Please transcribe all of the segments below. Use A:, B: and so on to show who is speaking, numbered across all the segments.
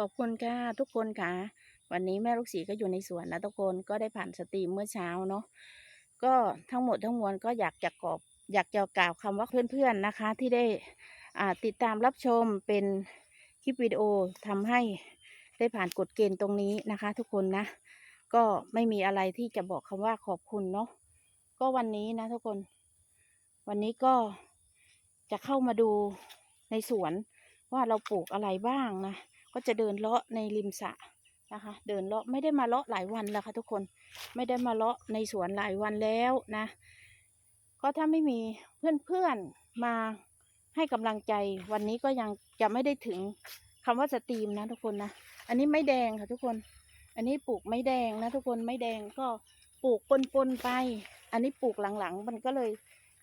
A: ขอบคุณค่ะทุกคนค่ะ วันนี้แม่ลูกศรีก็อยู่ในสวนนะทุกคนก็ได้ผ่านสตรีมเมื่อเช้าเนาะก็ทั้งหมดทั้งมวลก็อยากจะกอบ อยากจะกล่าวคำว่าเพื่อนๆนะคะ ที่ได้อ่าติดตามรับชมเป็นคลิปวิดีโอทำให้ได้ผ่านกฎเกณฑ์ตรงนี้นะคะ ทุกคนนะ ก็ไม่มีอะไรที่จะบอกคำว่าขอบคุณเนาะก็วันนี้นะทุกคน วันนี้ก็จะเข้ามาดูในสวนว่าเราปลูกอะไรบ้างนะ ก็จะเดินเลาะในริมสระนะคะ เดินเลาะไม่ได้มาเลาะหลายวันแล้วค่ะทุกคนไม่ได้มาเลาะในสวนหลายวันแล้วนะก็ถ้าไม่มีเพื่อนๆมาให้กำลังใจ วันนี้ก็ยังจะไม่ได้ถึงคำว่าสตรีมนะทุกคนนะอันนี้ไม่แดงค่ะทุกคน อันนี้ปลูกไม่แดงนะทุกคนไม่แดงก็ปลูกปนๆไป อันนี้ปลูกหลังๆ มันก็เลย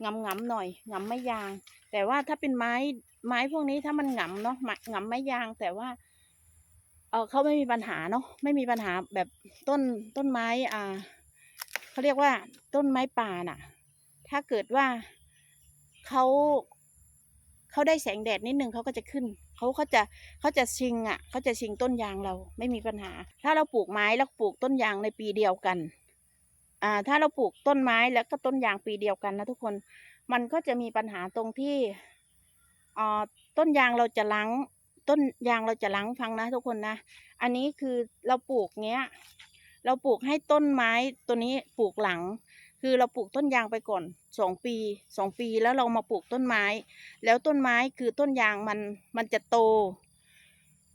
A: งำงำๆหน่อยงำไม่ยาง แต่ว่าถ้าเป็นไม้ไม้พวกนี้ถ้ามันงำเนาะงำไม่ยางแต่ว่า เออเขาไม่มีปัญหาเนาะไม่มีปัญหาแบบต้นต้นไม้อ่าเขาเรียกว่าต้นไม้ป่าน่ะ ถ้าเกิดว่าเขาเขาได้แสงแดดนิดนึงเขาก็จะขึ้นเขาเขาจะเขาจะชิงอะเขาจะชิงต้นยางเราไม่มีปัญหา ถ้าเราปลูกไม้แล้วปลูกต้นยางในปีเดียวกันอ่าถ้าเราปลูกต้นไม้แล้วก็ต้นยางปีเดียวกันนะทุกคนมันก็จะมีปัญหาตรงที่อ่าต้นยางเราจะล้าง ต้นยางเราจะล้างฟังนะทุกคนนะ อันนี้คือเราปลูกเนี้ย เราปลูกให้ต้นไม้ตัวนี้ปลูกหลัง คือเราปลูกต้นยางไปก่อนสองปีสองปีแล้วเรามาปลูกต้นไม้ แล้วต้นไม้คือต้นยางมันมันจะโต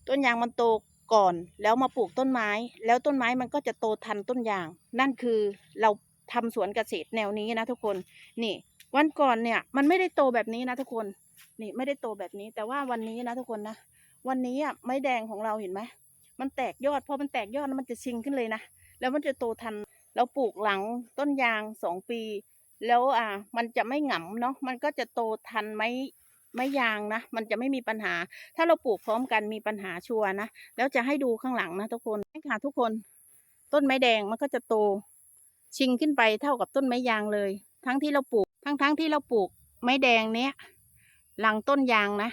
A: ต้นยางมันโตก่อน แล้วมาปลูกต้นไม้ แล้วต้นไม้มันก็จะโตทันต้นยาง นั่นคือเราทำสวนเกษตรแนวนี้นะทุกคน นี่ วันก่อนเนี่ยมันไม่ได้โตแบบนี้นะทุกคน นี่ไม่ได้โตแบบนี้ แต่ว่าวันนี้นะทุกคนนะวันนี้อะไม้แดงของเราเห็นไหมมันแตกยอดพอมันแตกยอดมันจะชิงขึ้นเลยนะแล้วมันจะโตทันเราปลูกหลังต้นยางสองปี แล้วอ่ามันจะไม่หงำเนาะมันก็จะโตทันไม้ไม้ยางนะ มันจะไม่มีปัญหา ถ้าเราปลูกพร้อมกันมีปัญหาชัวนะ แล้วจะให้ดูข้างหลังนะทุกคนนี่ค่ะทุกคน ต้นไม้แดงมันก็จะโต ชิงขึ้นไปเท่ากับต้นไม้ยางเลย ทั้งที่เราปลูก ทั้งทั้งที่เราปลูกไม้แดงเนี้ย หลังต้นยางนะ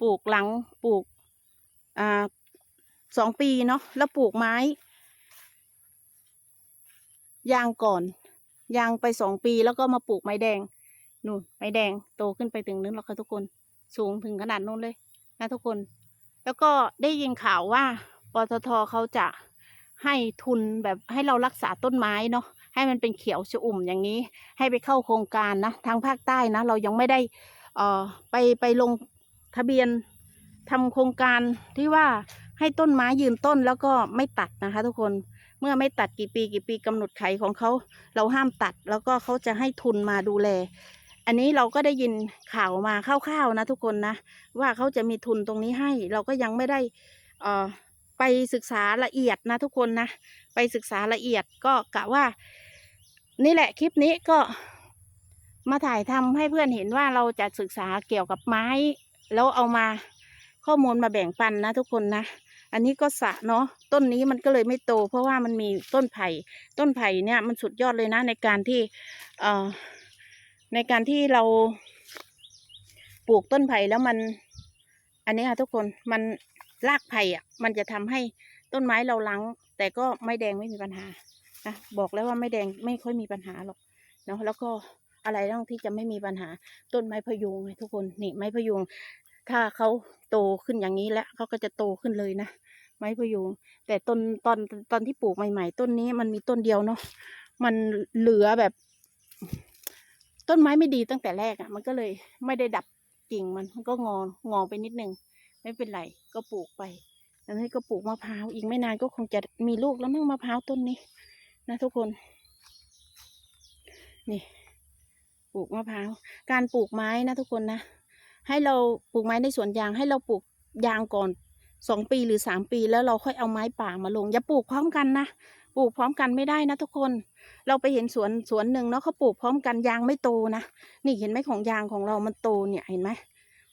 A: ปลูกหลังปลูกอ่าสองปีเนาะแล้วปลูกไม้ ยางก่อน ยางไปสองปีแล้วก็มาปลูกไม้แดงนู่นไม้แดงโตขึ้นไปถึงนู้นแล้วค่ะทุกคน สูงถึงขนาดนู้นเลยนะทุกคน แล้วก็ได้ยินข่าวว่าปตทเขาจะให้ทุนแบบให้เรารักษาต้นไม้เนาะให้มันเป็นเขียวชอุ่มอย่างนี้ ให้ไปเข้าโครงการนะทางภาคใต้นะ เรายังไม่ได้ ออไปไปลงทะเบียนทำโครงการที่ว่าให้ต้นไม้ยืนต้นแล้วก็ไม่ตัดนะคะ ทุกคนเมื่อไม่ตัดกี่ปีกี่ปีกำหนดไขของเขาเราห้ามตัดแล้วก็เขาจะให้ทุนมาดูแล อันนี้เราก็ได้ยินข่าวมาคร่าวๆนะทุกคนนะ ว่าเขาจะมีทุนตรงนี้ให้ เราก็ยังไม่ได้เออไปศึกษาละเอียดนะทุกคนนะ ไปศึกษาละเอียดก็กะว่า นี่แหละคลิปนี้ก็ มาถ่ายทำให้เพื่อนเห็นว่าเราจะศึกษาเกี่ยวกับไม้ แล้วเอามาข้อมูลมาแบ่งปันนะทุกคนนะ อันนี้ก็สะเนาะต้นนี้มันก็เลยไม่โต เพราะว่ามันมีต้นไผ่ต้นไผ่เนี่ยมันสุดยอดเลยนะในการที่เอ่อในการที่เราปลูกต้นไผ่แล้วมัน อันนี้ค่ะทุกคนมันรากไผ่อะ มันจะทำให้ต้นไม้เราลังแต่ก็ไม่แดงไม่มีปัญหานะบอกแล้วว่าไม่แดงไม่ค่อยมีปัญหาหรอกเนาะแล้วก็ อะไรต้องที่จะไม่มีปัญหา ต้นไม้พยุงไงทุกคนนี่ไม้พยุง ถ้าเขาโตขึ้นอย่างนี้แล้วเขาก็จะโตขึ้นเลยนะไม้พยุง แต่ต้นตอนตอนที่ปลูกใหม่ ๆ ต้นนี้มันมีต้นเดียวเนาะมันเหลือแบบ ต้นไม้ไม่ดีตั้งแต่แรกอะ่ะ มันก็เลยไม่ได้ดับกิ่งมันมันก็งองอไปนิดนึงไม่เป็นไรก็ปลูกไปแล้วนี่ก็ปลูกมะพร้าวอีกไม่นานก็คงจะมีลูกแล้วมั่งมะพร้าวต้นนี้ นะทุกคน นี่ ปลูกมะพร้าวการปลูกไม้นะทุกคนนะ ให้เราปลูกไม้ในสวนยางให้เราปลูกยางก่อนสองปีหรือสามปีแล้วเราค่อยเอาไม้ป่ามาลง อย่าปลูกพร้อมกันนะปลูกพร้อมกันไม่ได้นะทุกคน เราไปเห็นสวนสวนหนึ่งเนาะเขาปลูกพร้อมกันยางไม่โตนะนี่เห็นไหมของยางของเรามันโตเนี่ยเห็นไหม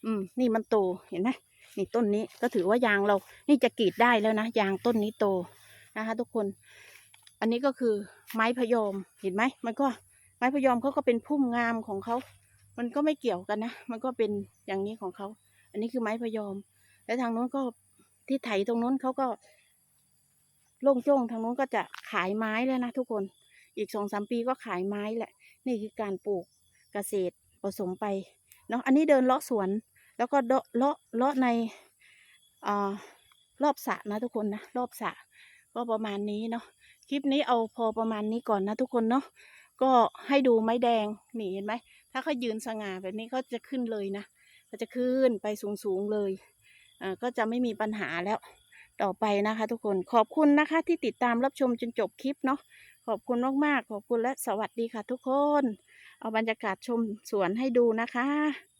A: อืมนี่มันโตเห็นไหมนี่ต้นนี้ก็ถือว่ายางเรา นี่จะกรีดได้แล้วนะยางต้นนี้โตนะคะ ทุกคน อันนี้ก็คือไม้พยอมเห็นไหมมันก็ ไม้พยอมเขาก็เป็นพุ่มงามของเขา มันก็ไม่เกี่ยวกันนะ มันก็เป็นอย่างนี้ของเขา อันนี้คือไม้พยอม แล้วทางโน้นก็ที่ไถตรงนู้นเขาก็ โล่งโจ้งทางนู้นก็จะขายไม้แล้วนะทุกคน อีกสองสามปีก็ขายไม้แหละ นี่คือการปลูกเกษตรผสมไปเนาะ อันนี้เดินเลาะสวน แล้วก็เลาะเลาะในอรอบสระนะทุกคนนะ รอบสระก็ประมาณนี้เนาะ คลิปนี้เอาพอประมาณนี้ก่อนนะทุกคนเนาะ ก็ให้ดูไม้แดงนี่เห็นไหมถ้าเขายืนสง่าแบบนี้เขาจะขึ้นเลยนะเขาจะขึ้นไปสูงๆเลยอ่าก็จะไม่มีปัญหาแล้วต่อไปนะคะ ทุกคนขอบคุณนะคะ ที่ติดตามรับชมจนจบคลิปเนาะขอบคุณมากๆขอบคุณและสวัสดีค่ะ ทุกคน เอาบรรยากาศชมสวนให้ดูนะคะ